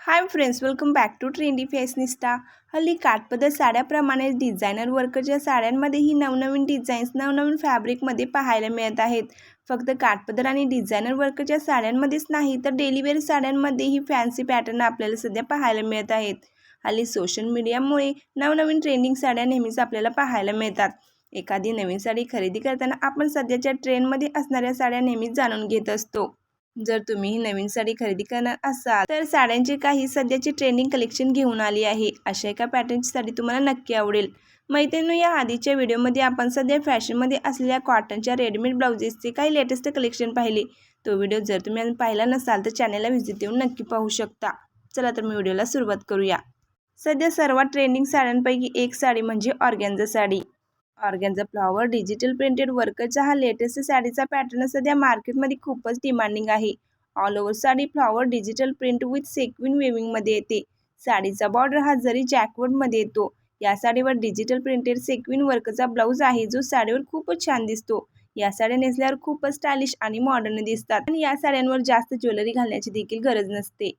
Hi friends welcome back to trendy fashionista हल्ली काठपदर साड्याप्रमाणे designer वर्करच्या साड्यांमध्येही नवनवीन डिझाईन्स नवनवीन फॅब्रिकमध्ये पाहायला मिळत आहेत. फक्त काठपदर आणि डिझायनर वर्करच्या साड्यांमध्येच नाही तर डेलीवेअर साड्यांमध्येही फॅन्सी पॅटर्न आपल्याला सध्या पाहायला मिळत आहेत. हल्ली सोशल मीडियामुळे नवनवीन ट्रेंडिंग साड्या नेहमीच आपल्याला पाहायला मिळतात. एखादी नवीन साडी खरेदी करताना आपण सध्याच्या ट्रेंडमध्ये असणाऱ्या साड्या नेहमीच जाणून घेत असतो. जर तुम्ही ही नवीन साडी खरेदी करणार असाल तर साड्यांची काही सध्याची ट्रेंडिंग कलेक्शन घेऊन आली आहे. अशा एका पॅटर्नची साडी तुम्हाला नक्की आवडेल. मैत्रिणी या आधीच्या व्हिडिओमध्ये आपण सध्या फॅशनमध्ये असलेल्या कॉटनच्या रेडीमेड ब्लाउजेसचे काही लेटेस्ट कलेक्शन पाहिले. तो व्हिडिओ जर तुम्ही अजून पाहिला नसाल तर चॅनलला व्हिजिट देऊन नक्की पाहू शकता. चला तर मी व्हिडिओला सुरुवात करूया. सध्या सर्वात ट्रेंडिंग साड्यांपैकी एक साडी म्हणजे organza sari. Organza flower digital printed वर्करचा हा लेटेस्ट साडीचा पॅटर्न सध्या मार्केटमध्ये खूपच डिमांडिंग आहे. All over sari flower digital print with sequin वेविंगमध्ये येते. साडीचा बॉर्डर हा जरी जॅकवर्डमध्ये येतो या साडीवर डिजिटल प्रिंटेड सेक्विन वर्कचा ब्लाऊज आहे जो साडीवर खूपच छान दिसतो. या साड्या नेसल्यावर खूपच स्टायलिश आणि मॉडर्न दिसतात. आणि या साड्यांवर जास्त ज्वेलरी घालण्याची देखील गरज नसते.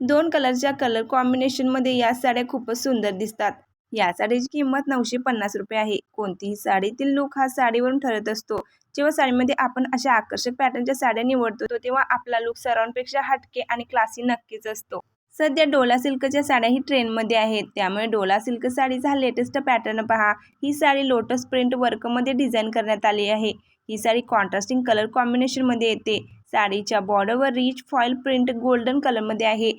दोन कलरच्या कलर कॉम्बिनेशनमध्ये या साड्या खूपच सुंदर दिसतात. या साडीची किंमत नऊशे पन्नास रुपये आहे. कोणतीही साडीतील लुक हा साडीवरून ठरत असतो. जेव्हा साडीमध्ये आपण अशा आकर्षक पॅटर्नच्या साड्या निवडतो तेव्हा आपला लुक सर्वांपेक्षा हटके आणि क्लासी नक्कीच असतो. सध्या डोला सिल्कच्या साड्याही ट्रेंडमध्ये आहेत. त्यामुळे डोला सिल्क साडीचा हा लेटेस्ट पॅटर्न पहा. ही साडी लोटस प्रिंट वर्कमध्ये डिझाईन करण्यात आली आहे. ही साडी कॉन्ट्रास्टिंग कलर कॉम्बिनेशनमध्ये येते. साडीच्या बॉर्डरवर रिच फॉईल प्रिंट गोल्डन कलरमध्ये आहे.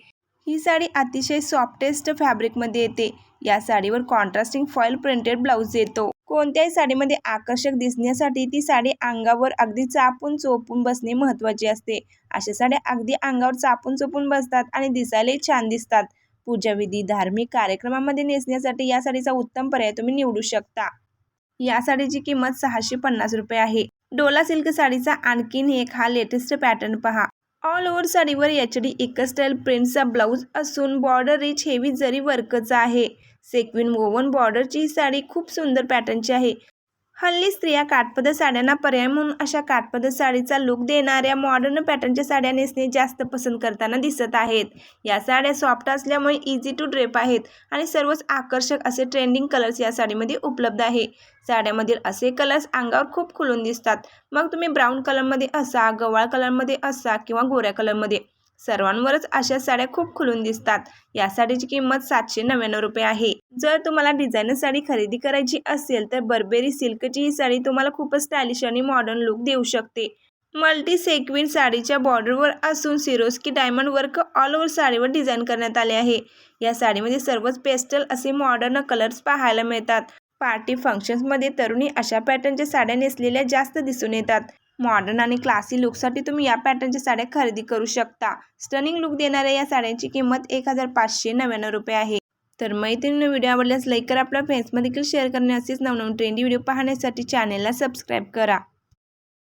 ही साडी अतिशय सॉफ्टेस्ट फॅब्रिकमध्ये येते. या साडीवर कॉन्ट्रास्टिंग फॉईल प्रिंटेड ब्लाऊज येतो. कोणत्याही साडीमध्ये आकर्षक दिसण्यासाठी ती साडी अंगावर अगदी चापून चोपून बसणे महत्त्वाचे असते. अशा साड्या अगदी अंगावर चापून चोपून बसतात आणि दिसायलाही छान दिसतात. पूजाविधी धार्मिक कार्यक्रमामध्ये नेसण्यासाठी या साडीचा उत्तम पर्याय तुम्ही निवडू शकता. या साडीची किंमत सहाशे पन्नास रुपये आहे. डोला सिल्क साडीचा आणखीन एक हा लेटेस्ट पॅटर्न पहा. ऑल ओव्हर साडीवर एच डी एकच स्टाईल प्रिंटचा ब्लाऊज असून बॉर्डर रिच हेवी जरी वर्कचा आहे. सेक्विन वोवन बॉर्डरची ही साडी खूप सुंदर पॅटर्नची आहे. हल्ली स्त्रिया काठपदर साड्यांना पर्याय म्हणून अशा काठपदर साडीचा लुक देणाऱ्या मॉडर्न पॅटर्नच्या साड्या नेसणे जास्त पसंत करताना दिसत आहेत. या साड्या सॉफ्ट असल्यामुळे इझी टू ड्रेप आहेत आणि सर्वच आकर्षक असे ट्रेंडिंग कलर्स या साडीमध्ये उपलब्ध आहे. साड्यामधील असे कलर्स अंगावर खूप खुलून दिसतात. मग तुम्ही ब्राऊन कलरमध्ये असा गवाळ कलरमध्ये असा किंवा गोऱ्या कलरमध्ये सर्वांवरच अशा साड्या खूप खुलून दिसतात. या साडीची किंमत सातशे नव्याण्णव रुपये आहे. जर तुम्हाला डिझायनर साडी खरेदी करायची असेल तर बर्बेरी सिल्कची ही साडी तुम्हाला खूपच स्टायलिश आणि मॉडर्न लुक देऊ शकते. मल्टी सेक्विन साडीच्या बॉर्डरवर असून Swarovski diamond work all over साडीवर डिझाईन करण्यात आले आहे. या साडीमध्ये सर्वच पेस्टल असे मॉडर्न कलर्स पाहायला मिळतात. पार्टी फंक्शन्समध्ये तरुणी अशा पॅटर्नच्या साड्या नेसलेल्या जास्त दिसून येतात. मॉडर्न आणि क्लासी लुकसाठी तुम्ही या पॅटर्नच्या साड्या खरेदी करू शकता. स्टनिंग लुक देणाऱ्या या साड्यांची किंमत एक हजार पाचशे नव्याण्णव रुपये आहे. तर मैत्रिणी व्हिडिओ आवडल्यास लाईक करा. आपल्या फ्रेंड्समध्ये देखील शेअर करणे असेच नवनवीन ट्रेंडी व्हिडिओ पाहण्यासाठी चॅनेलला सबस्क्राईब करा.